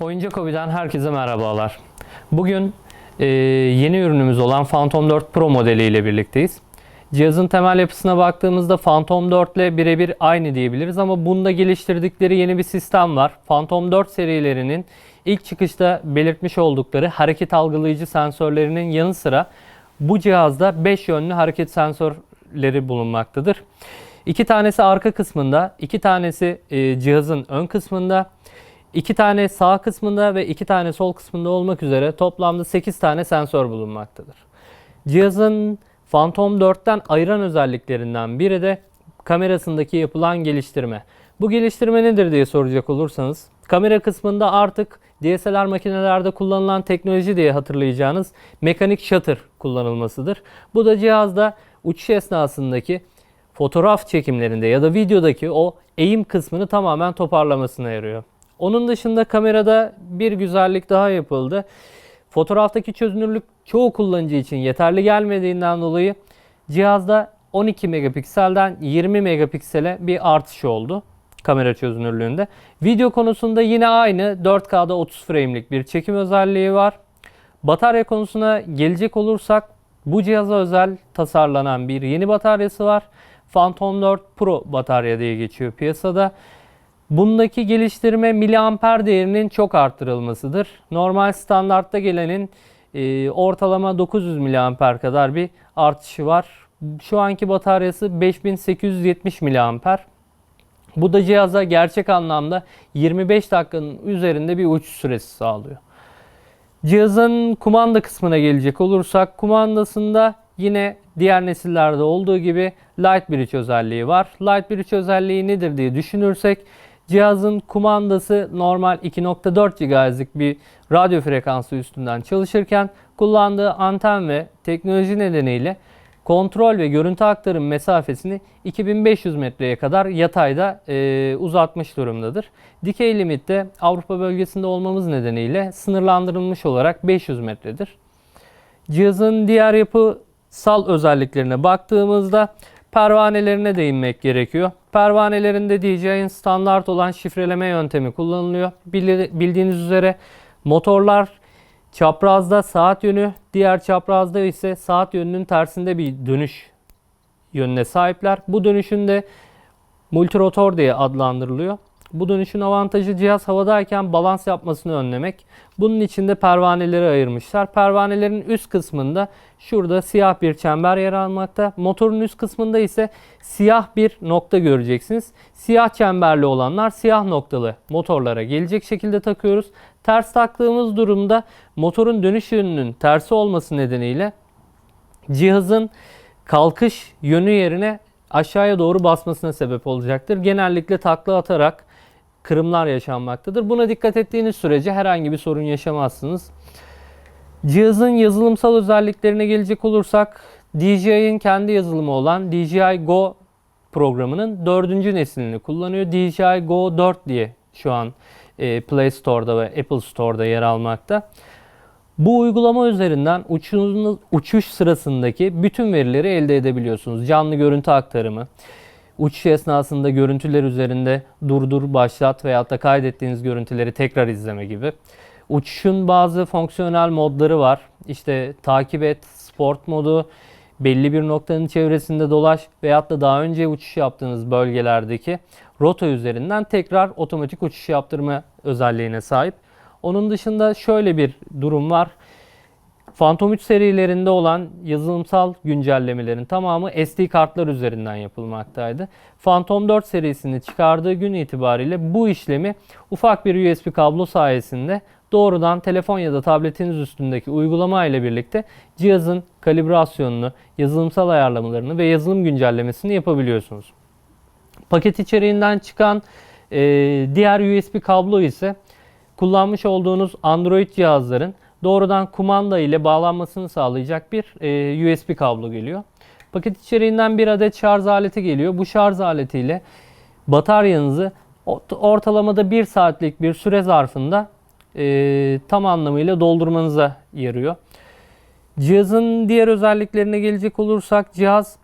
Oyuncak Hobi'den herkese merhabalar. Bugün e, yeni ürünümüz olan Phantom 4 Pro modeli ile birlikteyiz. Cihazın temel yapısına baktığımızda Phantom 4 ile birebir aynı diyebiliriz ama bunda geliştirdikleri yeni bir sistem var. Phantom 4 serilerinin ilk çıkışta belirtmiş oldukları hareket algılayıcı sensörlerinin yanı sıra bu cihazda 5 yönlü hareket sensörleri bulunmaktadır. İki tanesi arka kısmında, iki tanesi e, cihazın ön kısmında, iki tane sağ kısmında ve iki tane sol kısmında olmak üzere toplamda 8 tane sensör bulunmaktadır. Cihazın Phantom 4'ten ayıran özelliklerinden biri de kamerasındaki yapılan geliştirme. Bu geliştirme nedir diye soracak olursanız, kamera kısmında artık DSLR makinelerde kullanılan teknoloji diye hatırlayacağınız mekanik shutter kullanılmasıdır. Bu da cihazda uçuş esnasındaki fotoğraf çekimlerinde ya da videodaki o eğim kısmını tamamen toparlamasına yarıyor. Onun dışında kamerada bir güzellik daha yapıldı. Fotoğraftaki çözünürlük çoğu kullanıcı için yeterli gelmediğinden dolayı cihazda 12 megapikselden 20 megapiksele bir artış oldu kamera çözünürlüğünde. Video konusunda yine aynı 4K'da 30 frame'lik bir çekim özelliği var. Batarya konusuna gelecek olursak bu cihaza özel tasarlanan bir yeni bataryası var. Phantom 4 Pro batarya diye geçiyor piyasada. Bundaki geliştirme miliamper değerinin çok arttırılmasıdır. Normal standartta gelenin e, ortalama 900 miliamper kadar bir artışı var. Şu anki bataryası 5870 miliamper. Bu da cihaza gerçek anlamda 25 dakikanın üzerinde bir uçuş süresi sağlıyor. Cihazın kumanda kısmına gelecek olursak kumandasında yine diğer nesillerde olduğu gibi Light Bridge özelliği var. Light Bridge özelliği nedir diye düşünürsek cihazın kumandası normal 2.4 GHz'lik bir radyo frekansı üstünden çalışırken kullandığı anten ve teknoloji nedeniyle kontrol ve görüntü aktarım mesafesini 2500 metreye kadar yatayda e, uzatmış durumdadır. Dikey limit de Avrupa bölgesinde olmamız nedeniyle sınırlandırılmış olarak 500 metredir. Cihazın diğer yapısal özelliklerine baktığımızda pervanelerine değinmek gerekiyor. Pervanelerinde DJI'nin standart olan şifreleme yöntemi kullanılıyor. Bildiğiniz üzere motorlar çaprazda saat yönü, diğer çaprazda ise saat yönünün tersinde bir dönüş yönüne sahipler. Bu dönüşün de multirotor diye adlandırılıyor. Bu dönüşün avantajı cihaz havadayken balans yapmasını önlemek. Bunun için de pervaneleri ayırmışlar. Pervanelerin üst kısmında şurada siyah bir çember yer almakta. Motorun üst kısmında ise siyah bir nokta göreceksiniz. Siyah çemberli olanlar siyah noktalı motorlara gelecek şekilde takıyoruz. Ters taktığımız durumda motorun dönüş yönünün tersi olması nedeniyle cihazın kalkış yönü yerine aşağıya doğru basmasına sebep olacaktır. Genellikle takla atarak kırımlar yaşanmaktadır. Buna dikkat ettiğiniz sürece herhangi bir sorun yaşamazsınız. Cihazın yazılımsal özelliklerine gelecek olursak DJI'nin kendi yazılımı olan DJI Go programının dördüncü neslini kullanıyor. DJI Go 4 diye şu an e, Play Store'da ve Apple Store'da yer almakta. Bu uygulama üzerinden uçuşunuz, uçuş sırasındaki bütün verileri elde edebiliyorsunuz. Canlı görüntü aktarımı, uçuş esnasında görüntüler üzerinde durdur, başlat veyahut da kaydettiğiniz görüntüleri tekrar izleme gibi. Uçuşun bazı fonksiyonel modları var. İşte takip et, sport modu, belli bir noktanın çevresinde dolaş veyahut da daha önce uçuş yaptığınız bölgelerdeki rota üzerinden tekrar otomatik uçuş yaptırma özelliğine sahip. Onun dışında şöyle bir durum var. Phantom 3 serilerinde olan yazılımsal güncellemelerin tamamı SD kartlar üzerinden yapılmaktaydı. Phantom 4 serisini çıkardığı gün itibariyle bu işlemi ufak bir USB kablo sayesinde doğrudan telefon ya da tabletiniz üstündeki uygulama ile birlikte cihazın kalibrasyonunu, yazılımsal ayarlamalarını ve yazılım güncellemesini yapabiliyorsunuz. Paket içeriğinden çıkan e, diğer USB kablo ise kullanmış olduğunuz Android cihazların doğrudan kumanda ile bağlanmasını sağlayacak bir e, USB kablo geliyor. Paket içeriğinden bir adet şarj aleti geliyor. Bu şarj aletiyle bataryanızı ortalamada 1 saatlik bir süre zarfında e, tam anlamıyla doldurmanıza yarıyor. Cihazın diğer özelliklerine gelecek olursak cihaz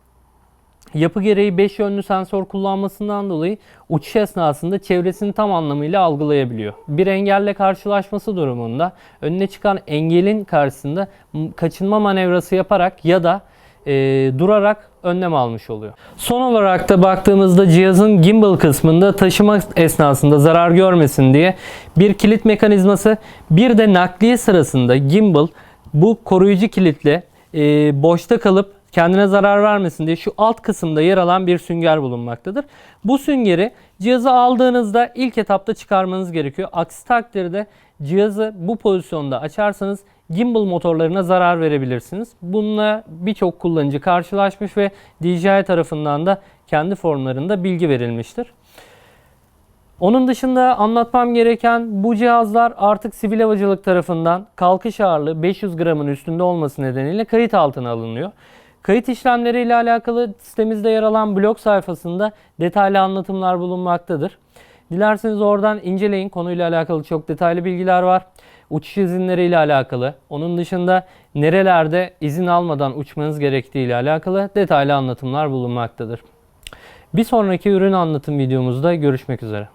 yapı gereği 5 yönlü sensör kullanmasından dolayı uçuş esnasında çevresini tam anlamıyla algılayabiliyor. Bir engelle karşılaşması durumunda önüne çıkan engelin karşısında kaçınma manevrası yaparak ya da e, durarak önlem almış oluyor. Son olarak da baktığımızda cihazın gimbal kısmında taşıma esnasında zarar görmesin diye bir kilit mekanizması bir de nakliye sırasında gimbal bu koruyucu kilitle e, boşta kalıp kendine zarar vermesin diye şu alt kısımda yer alan bir sünger bulunmaktadır. Bu süngeri cihazı aldığınızda ilk etapta çıkarmanız gerekiyor. Aksi takdirde cihazı bu pozisyonda açarsanız gimbal motorlarına zarar verebilirsiniz. Bununla birçok kullanıcı karşılaşmış ve DJI tarafından da kendi formlarında bilgi verilmiştir. Onun dışında anlatmam gereken bu cihazlar artık sivil havacılık tarafından kalkış ağırlığı 500 gramın üstünde olması nedeniyle kayıt altına alınıyor. Kayıt işlemleriyle alakalı sitemizde yer alan blog sayfasında detaylı anlatımlar bulunmaktadır. Dilerseniz oradan inceleyin. Konuyla alakalı çok detaylı bilgiler var. Uçuş izinleriyle alakalı, onun dışında nerelerde izin almadan uçmanız gerektiği ile alakalı detaylı anlatımlar bulunmaktadır. Bir sonraki ürün anlatım videomuzda görüşmek üzere.